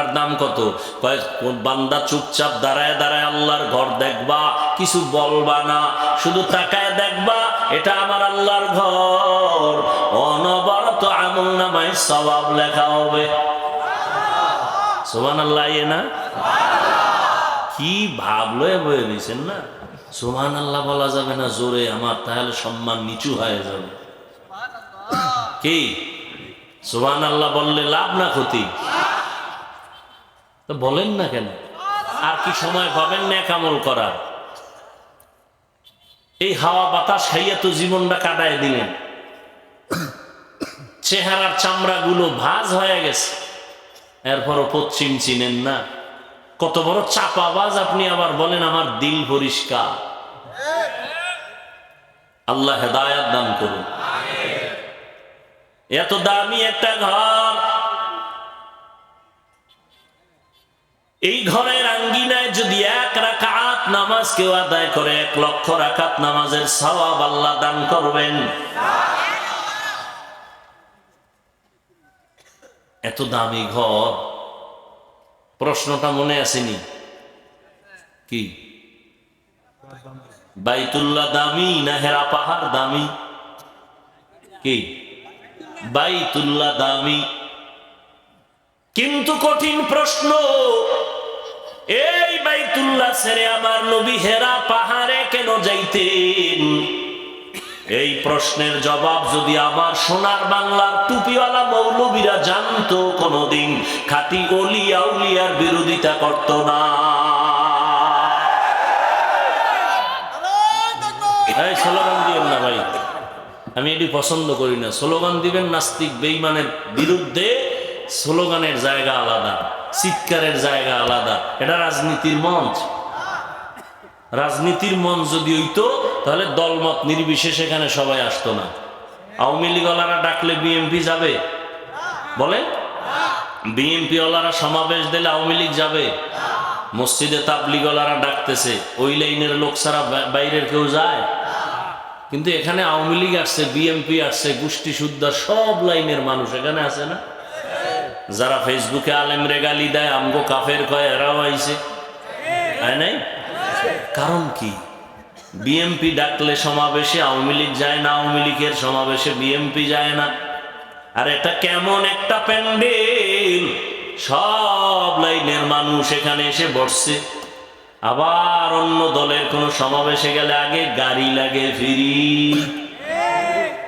তার দাম কত? বান্দা চুপচাপ দাঁড়ায় দাঁড়ায় আল্লাহর ঘর দেখবা কিছু বলবা না শুধু তাকায় দেখবা এটা আমার আল্লাহর ঘর। অনবরত আমল নামায় সবাব লেখা হবে। সোমান আল্লাহ ইয়ে না? কি ভাবলো বয়ে দিয়েছেন না? সোমান আল্লাহ বলা যাবে না জোরে আমার তাহলে সম্মান নিচু হয়ে যাবে। কি? সোমান আল্লাহ বললে লাভ না ক্ষতি? তো বলেন না কেন? আর কি সময় পাবেন না কামল করার? এই হাওয়া বাতাস খাইয়া তো জীবনটা কাটায় দিলেন। চেহারার চামড়াগুলো ভাজ হয়ে গেছে। এরপরও পশ্চিম চিনেন না। কত বড় চাপাবাজ আপনি আবার বলেন, আমার দিল পরিষ্কার। আল্লাহ হেদায়াত দান করুন। এত দামি একটা ঘর এই ঘরের আঙ্গিনায় যদি এক রাকাত নামাজ কেউ আদায় করে, এক লক্ষ রাকাত নামাজের সওয়াব আল্লাহ দান করবেন। এত দামি ঘর? প্রশ্নটা মনে আসেনি। কি? বাইতুল্লাহ দামি না হেরা পাহাড় দামি? কি? বাইতুল্লাহ দামি। কিন্তু কঠিন প্রশ্ন এই বাইতুল্লাহ ছেড়ে আমার নবী হেরা পাহাড়ে কেন যাইতেন? এই প্রশ্নের জবাব যদি আমার সোনার বাংলার টুপিওয়ালা মৌলবীরা জানতো, কোনোদিন খাটি অলিয়া উলিয়ার বিরোধিতা করত না। স্লোগান দিবেন না ভাই। আমি এটি পছন্দ করি না। স্লোগান দিবেন নাস্তিক বেইমানের বিরুদ্ধে স্লোগানের জায়গা আলাদা, চিৎকারের জায়গা আলাদা। এটা রাজনীতির মঞ্চ। রাজনীতির মঞ্চ যদি হইতো, তাহলে দলমত নির্বিশেষে এখানে সবাই আসতো না। আওয়ামী লীগওয়ালারা ডাকলে বিএমপি যাবে। বলে? বিএমপি ওয়ালারা সমাবেশ দিলে আওয়ামী লীগ যাবে। মসজিদে তাবলিগওয়ালারা ডাকতেছে, ওই লাইনের লোক ছাড়া বাইরের কেউ যায়? কিন্তু এখানে আওয়ামী লীগ আসছে বিএমপি আসছে, গোষ্ঠী শুদ্ধা সব লাইনের মানুষ এখানে আছে না? যারা ফেসবুকে আলেম রেগালি দেয়, আমগো কাফের কয় এরাও আইছে। নাই? কারণ কি? বিএমপি ডাকলে সমাবেশে আওয়ামী লীগ যায় না, আওয়ামী লীগের সমাবেশে বিএমপি যায় না। আর এটা কেমন একটা প্যান্ডেল! সব লাইনের মানুষ এখানে এসে বসছে। আবার অন্য দলের কোনো সমাবেশে গেলে আগে গাড়ি লাগে, ফিরি।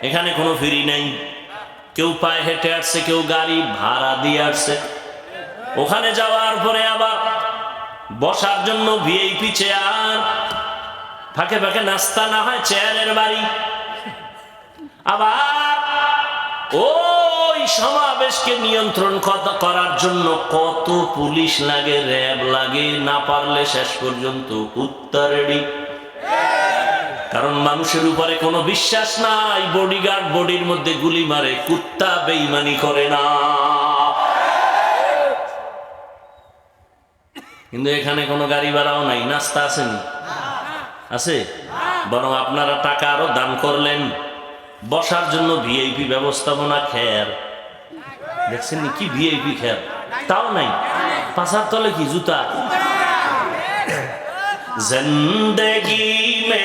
এখানে কোনো ফিরি নাই। কেউ পায়ে হেঁটে আসছে, কেউ গাড়ি ভাড়া দিয়ে আসছে। ওখানে যাওয়ার পরে আবার বসার জন্য ভিআইপি চেয়ার ফাঁকে ফাঁকে নাস্তা না হয় চেয়ারের বাড়ি। আবার ওই সমাবেশকে নিয়ন্ত্রণ করার জন্য কত পুলিশ লাগে, র্যাব লাগে, না পারলে শেষ পর্যন্ত কুত্তা রেডি। কারণ মানুষের উপরে কোনো বিশ্বাস নাই। বডিগার্ড বডির মধ্যে গুলি মারে কুত্তা বেইমানি করে না। কিন্তু এখানে কোনো গাড়ি ভাড়াও নাই। নাস্তা আসেনি? আছে? বরং আপনারা টাকা আরও দান করলেন। বসার জন্য ভিআইপি ব্যবস্থাপনা খের। দেখছেন কি ভিআইপি খের? তাও নাই। পাশার তলে কি? জুতা। জিন্দগি মে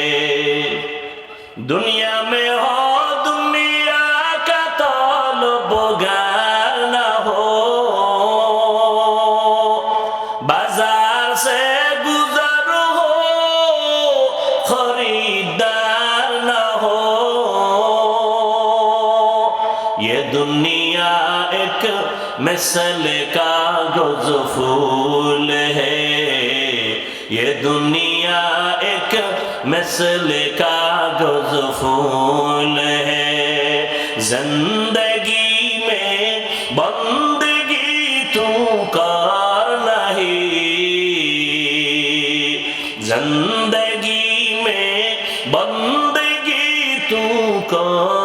दुनिया में हो दुनिया का तलबगार न हो बाजार से गुजर हो खरीदार न हो ये दुनिया एक मिसल का गुज फूल है ये दुनिया एक मिसल का गुज फूल है जिंदगी में बंदगी तू कर नहीं जिंदगी में बंदगी तू कर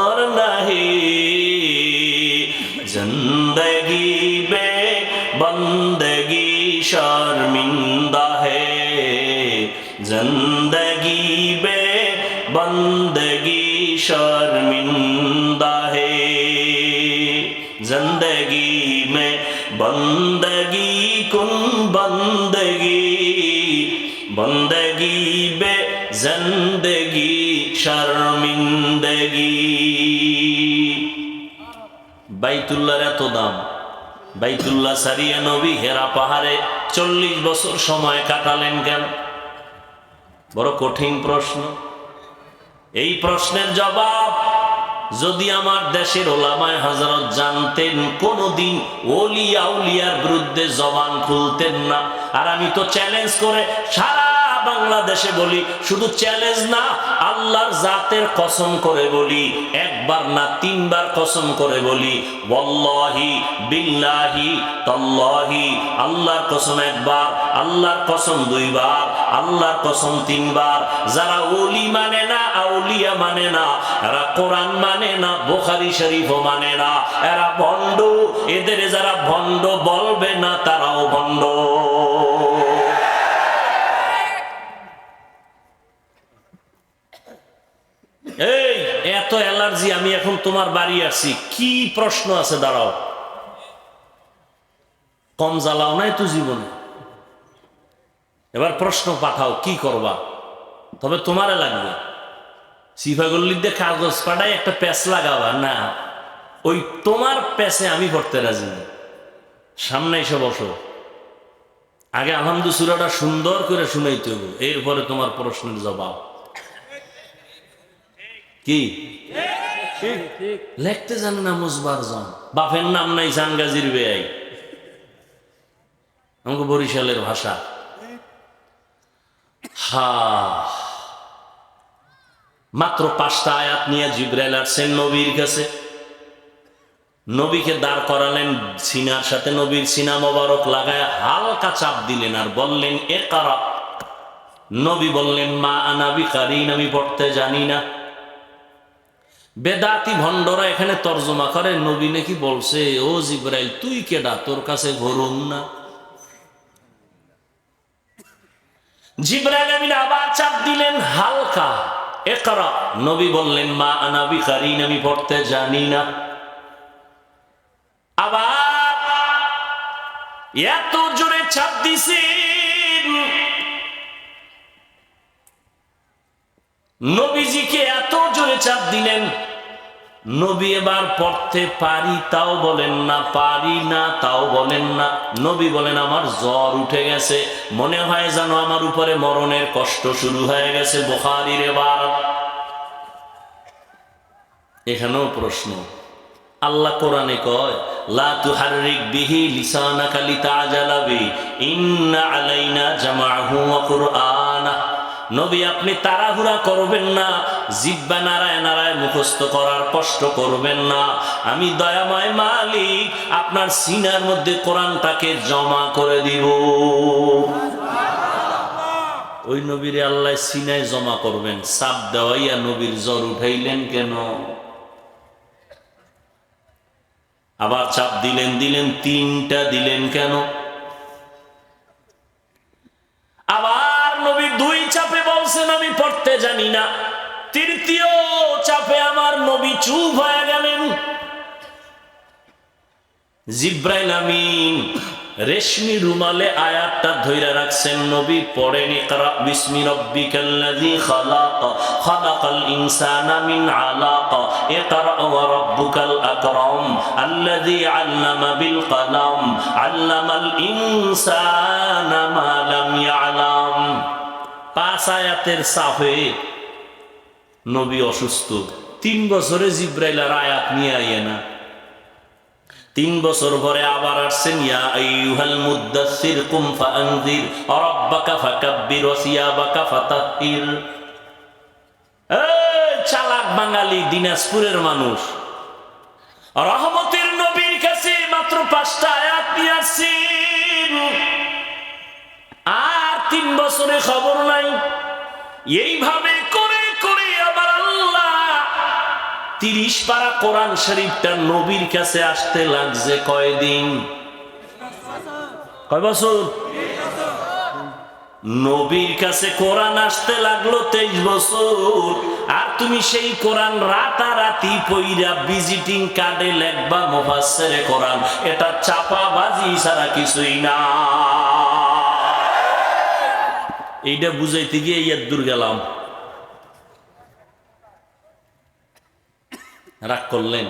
জিন্দগি। বাইতুল্লাহর এত দাম। সারিয়া নবী হেরা পাহাড়ে চল্লিশ বছর সময় কাটালেন কেন? বড় কঠিন প্রশ্ন। এই প্রশ্নের জবাব যদি আমার দেশের ওলামায় হাজারত জানতেন, কোনোদিন ওলিয়া উলিয়ার বিরুদ্ধে জবান খুলতেন না। আর আমি তো চ্যালেঞ্জ করে সারা বাংলাদেশে বলি, শুধু চ্যালেঞ্জ না, আল্লাহর জাতের কসম করে বলি, একবার না তিনবার কসম করে বলি, ওয়াল্লাহি, বিল্লাহি, তাল্লাহি, আল্লাহর কসম একবার, আল্লাহর কসম দুইবার, আল্লাহর কসম তিনবার। যারা ওলি মানে না, আউলিয়া মানে না, এরা কোরআন মানে না, বোখারি শরীফও মানে না, এরা ভণ্ড, এদের যারা ভণ্ড বলবে না, তারাও ভণ্ড। এই, এত অ্যালার্জি, আমি এখন তোমার বাড়ি আসছি। কি প্রশ্ন আছে, দাঁড়াও। কম জ্বালাও নাই তো জীবনে। এবার প্রশ্ন পাঠাও, কি করবা? তবে তোমারে লাগবে। সিফাগল্লিতে কাগজ পাঠাই একটা প্যাচ লাগাবা। না, ওই তোমার প্যাচে আমি পড়তে রাজি না। সামনে এসে বসো। আগে আলহামদু সুরাটা সুন্দর করে শুনাইতে হবে। এরপরে তোমার প্রশ্নের জবাব। কি? লেখতে জানে না মুসবার জন। বাপের নাম নাই জানগাজির বেআই আমাকে বরিশালের ভাষা। হা। মাত্র পাঁচটা আয়াত নিয়ে জিব্রাইল আসছেন নবীর কাছে। নবীকে দাঁড় করালেন সিনার সাথে। নবীর সিনা মোবারক লাগায় হালকা চাপ দিলেন আর বললেন এ কারা? নবী বললেন মা আনাবি কারিন আমি পড়তে জানি না। বেদাতি ভণ্ডরা এখানে তর্জমা করে, নবী নাকি বলছে, ও জিব্রাইল, তুই কেডা? তোর কাছে ঘরুন না? জিব্রাইল আমিন আবার চাপ দিলেন, হালকা, একরা। নবী বললেন, মা আনাবি কারিন আমি পড়তে জানি না। আবার এত জোরে চাপ দিছেন, নবীজিকে এত জোরে চাপ দিলেন নবী এবার পড়তে পারি তাও বলেন না, পারি না তাও বলেন না। নবী বলেন, আমার জ্বর উঠে গেছে, মনে হয় যেন আমার উপরে মরণের কষ্ট শুরু হয়ে গেছে। বোখারির এবার এখানেও প্রশ্ন, আল্লাহ কোরআনে কয়, লা তুহাররিক বিহি লিসানাকা লিতাজালা বি, ইন্না আলাইনা জামাআহু ওয়া কুরআনা নবী, আপনি তাড়াহুড়া করবেন না, জিব্বা নারায় নারায় মুখস্থ করার কষ্ট করবেন না। আমি দয়াময় মালিক, আপনার সিনার মধ্যে কোরআনটাকে জমা করে দিব। ওই নবীর আল্লাহ সিনায় জমা করবেন, সাপ দেওয়াইয়া নবীর জ্বর উঠাইলেন কেন? আবার চাপ দিলেন দিলেন, তিনটা দিলেন কেন আবার নবী দুই চাপে বলছেন আমি পড়তে জানি না। তৃতীয় চাপে আমার নবী চুপ হয়ে গেলেন। জিব্রাইল আমিন রেশমি রুমালে আয়াতটা ধইরা রাখছেন, নবী পড়েন, ইকরা বিসমি খালাক, খালাকাল ইনসানা মিন আলাক, ইকরা ওয়া রাব্বুকাল আকরাম আল্লামা বিল আল্লামাল ইনসানা মা লাম ইয়ালাম। পাঁচ আয়াতের নবী অসুস্থ। তিন বছরে জিব্রাইল আর আয়াত নিয়ে আইয়ে না। তিন বছর পরে আবার আসছেন চালাক বাঙালি দিনাজপুরের মানুষ। রহমতের নবীর কাছে মাত্র পাঁচটা আয়াত নিয়ে আসছি বছরে খবর নাই। এইভাবে করে করে আবার আল্লাহ তিরিশ পারা কোরআন শরীফটা নবীর কাছে আসতে লাগছে কয়দিন? কয় বছর? নবীর কাছে কোরআন আসতে লাগল তেইশ বছর। আর তুমি সেই কোরআন রাতারাতি পইরা ভিজিটিং কার্ডে লেখবা মোফাসেরে কোরআন। এটা চাপা বাজি ছাড়া কিছুই না। এইটা বুঝাইতে গিয়ে ইয়ার দূর গেলাম। রাগ করলেন?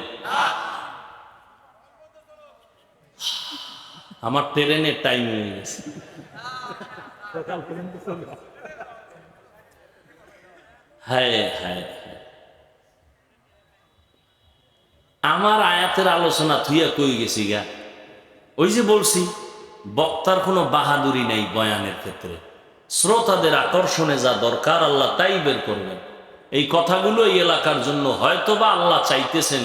আমার ট্রেনের টাইম হয়ে গেছে। হ্যাঁ হ্যাঁ। আমার আয়াতের আলোচনা থুইয়া কই গেছি গা? ওই যে বলছি, বক্তার কোনো বাহাদুরি নেই বয়ানের ক্ষেত্রে। শ্রোতাদের আকর্ষণে যা দরকার আল্লাহ তাই বের করবেন। এই কথাগুলো এই এলাকার জন্য হয়তোবা আল্লাহ চাইতেছেন,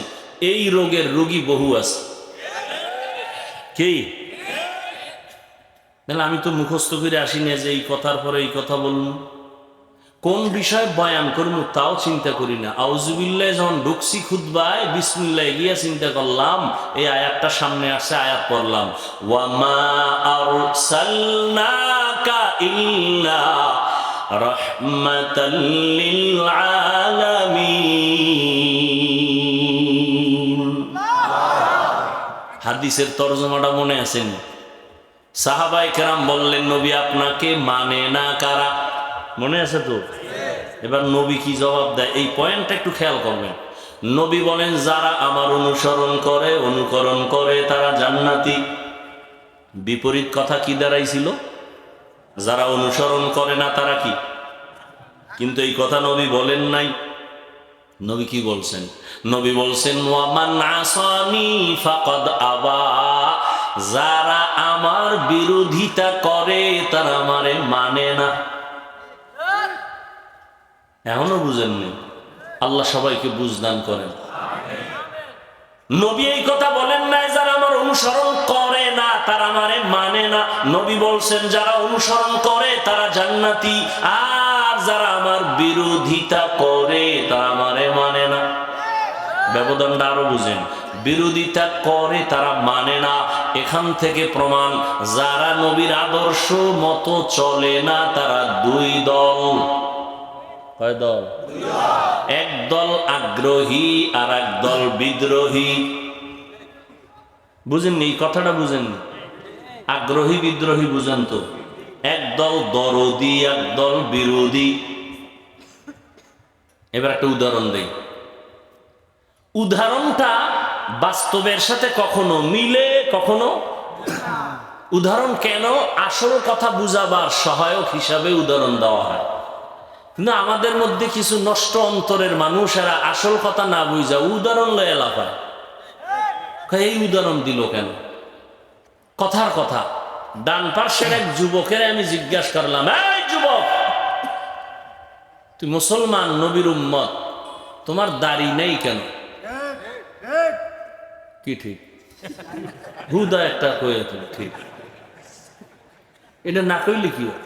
এই রোগের রোগী বহু আছে। কি? তাহলে আমি তো মুখস্থ করে আসি না যে এই কথার পরে এই কথা বলুন। কোন বিষয় বয়ান করব তাও চিন্তা করি না। আউজুবিল্লাহ যখন ঢুকছি খুদ্বায় বিসমিল্লাহ গিয়া চিন্তা করলাম, এই আয়াতটা সামনে আসছে, আয়াত পড়লাম। ওয়ামা হাদিসের তর্জমাটা মনে আছেন সাহাবাই কেরাম বললেন, নবী আপনাকে মানে না কারা? মনে আছে তো? এবার নবী কি জবাব দেয়? এই পয়েন্টটা একটু খেয়াল করবেন। নবী বলেন, যারা আমার অনুসরণ করে, অনুকরণ করে, তারা জান্নাতি। বিপরীত কথা কি দাঁড়াইছিল? যারা অনুসরণ করে না, তারা কি? কিন্তু এই কথা নবী বলেন নাই। নবী কি বলছেন? নবী বলছেন যারা আমার বিরোধিতা করে, তারা আমারে মানে না। এখনও বুঝেননি আল্লাহ সবাইকে বুঝদান করেন। নবী এই কথা বলেন নাই, যারা আমার অনুসরণ করে তারা আমারে মানে না। নবী বলছেন, যারা অনুসরণ করে তারা জান্নাতি, আর যারা আমার বিরোধিতা করে তারা আমারে মানে না। ব্যবধানটা আরও বুঝেন। বিরোধিতা করে তারা মানে না। এখান থেকে প্রমাণ, যারা নবীর আদর্শ মতো চলে না, তারা দুই দল। কয় দল? এক দল আগ্রহী আর এক দল বিদ্রোহী। বুঝেননি? কথাটা বুঝেননি? আগ্রহী বিদ্রোহী বুঝেন তো। এক দল দরদি, এক বিরোধী। এবার একটা উদাহরণ দেই। উদাহরণটা বাস্তবের সাথে কখনো মিলে, কখনো উদাহরণ কেন? আসল কথা বুঝাবার সহায়ক হিসাবে উদাহরণ দেওয়া হয়। কিন্তু আমাদের মধ্যে কিছু নষ্ট অন্তরের মানুষেরা আসল কথা না বুঝা উদাহরণ লয়ে লাফায়। এই উদাহরণ দিল কেন? কথার কথা। ডান পার্শ্বের এক যুবকের আমি জিজ্ঞাসা করলাম যুবক, তুই মুসলমান নবীর উম্মত, তোমার দাড়ি নেই কেন? কি ঠিক? হুদা একটা কয়ে তুমি ঠিক? এটা না কইলে কি হয়?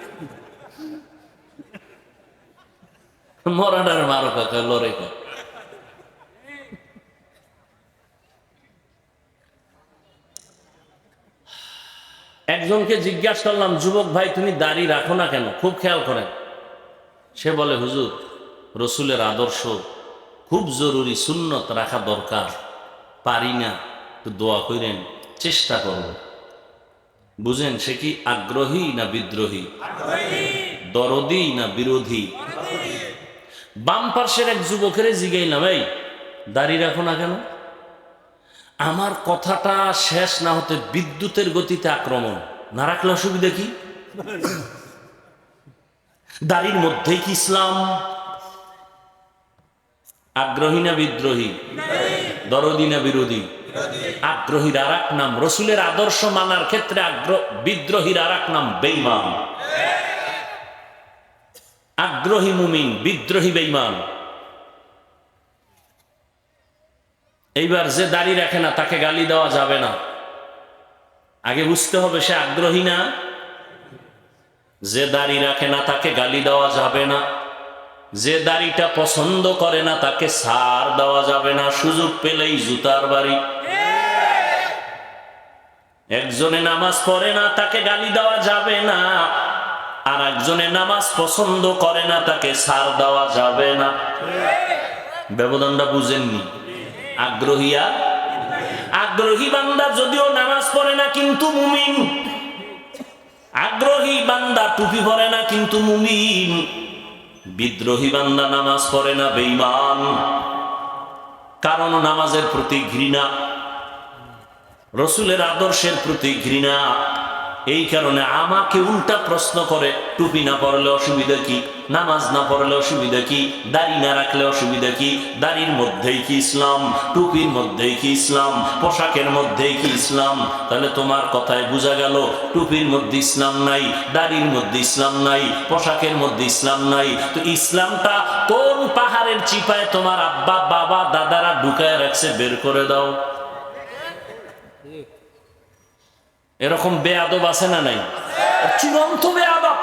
মরাডার মারো কাকা, লড়ে কা একজনকে জিজ্ঞাসা করলাম, যুবক ভাই, তুমি দাড়ি রাখো না কেন? খুব খেয়াল করেন। সে বলে, হুজুর, রসুলের আদর্শ, খুব জরুরি সুন্নত রাখা দরকার। পারি না তো দোয়া করেন চেষ্টা করব। বুঝেন, সে কি আগ্রহী না বিদ্রোহী? দরদি না বিরোধী? বাম পার্শ্বের এক যুবকের জিগাইলাম, এই, দাড়ি রাখো না কেন? আমার কথাটা শেষ না হতে বিদ্যুতের গতিতে আক্রমণ। না রাখলে অসুবিধা কি? দাড়ির মধ্যেই কি ইসলাম? আগ্রহী না বিদ্রোহী? দরদি না বিরোধী? আগ্রহীর আর এক নাম। রসুলের আদর্শ মানার ক্ষেত্রে আগ্রহ বিদ্রোহীর আর এক নাম বেইমান আগ্রহী মুমিন, বিদ্রোহী বেইমান এইবার যে দাড়ি রাখে না, তাকে গালি দেওয়া যাবে না। আগে বুঝতে হবে সে আগ্রহী না। যে দাড়ি রাখে না, তাকে গালি দেওয়া যাবে না। যে দাড়িটা পছন্দ করে না, তাকে সার দেওয়া যাবে না। সুযোগ পেলেই জুতার বাড়ি। একজনে নামাজ পড়ে না, তাকে গালি দেওয়া যাবে না। আর একজনে নামাজ পছন্দ করে না, তাকে সার দেওয়া যাবে না। ব্যবধানটা বুঝেননি। আগ্রহীয়া? আগ্রহী বান্দা যদিও নামাজ পড়ে না, কিন্তু মুমিন। আগ্রহী বান্দা টুপি পরে না, কিন্তু মুমিন। বিদ্রোহী বান্দা নামাজ পড়ে না বেইমান কারণ নামাজের প্রতি ঘৃণা। রসুলের আদর্শের প্রতি ঘৃণা। এই কারণে আমাকে উল্টা প্রশ্ন করে, টুপি না পড়লে অসুবিধা কি? নামাজ না পড়লে অসুবিধা কি? দাড়ি না রাখলে অসুবিধা কি? দাড়ির মধ্যেই কি ইসলাম? টুপির মধ্যেই কি ইসলাম? পোশাকের মধ্যেই কি ইসলাম? তাহলে তোমার কথায় বোঝা গেল, টুপির মধ্যে ইসলাম নাই, দাড়ির মধ্যে ইসলাম নাই, পোশাকের মধ্যে ইসলাম নাই। তো ইসলামটা কোন পাহাড়ের চিপায় তোমার আব্বা, বাবা, দাদারা ঢুকায় রাখছে, বের করে দাও। এরকম বেয়াদব আছে না নাই? চূড়ান্ত বেয়াদব।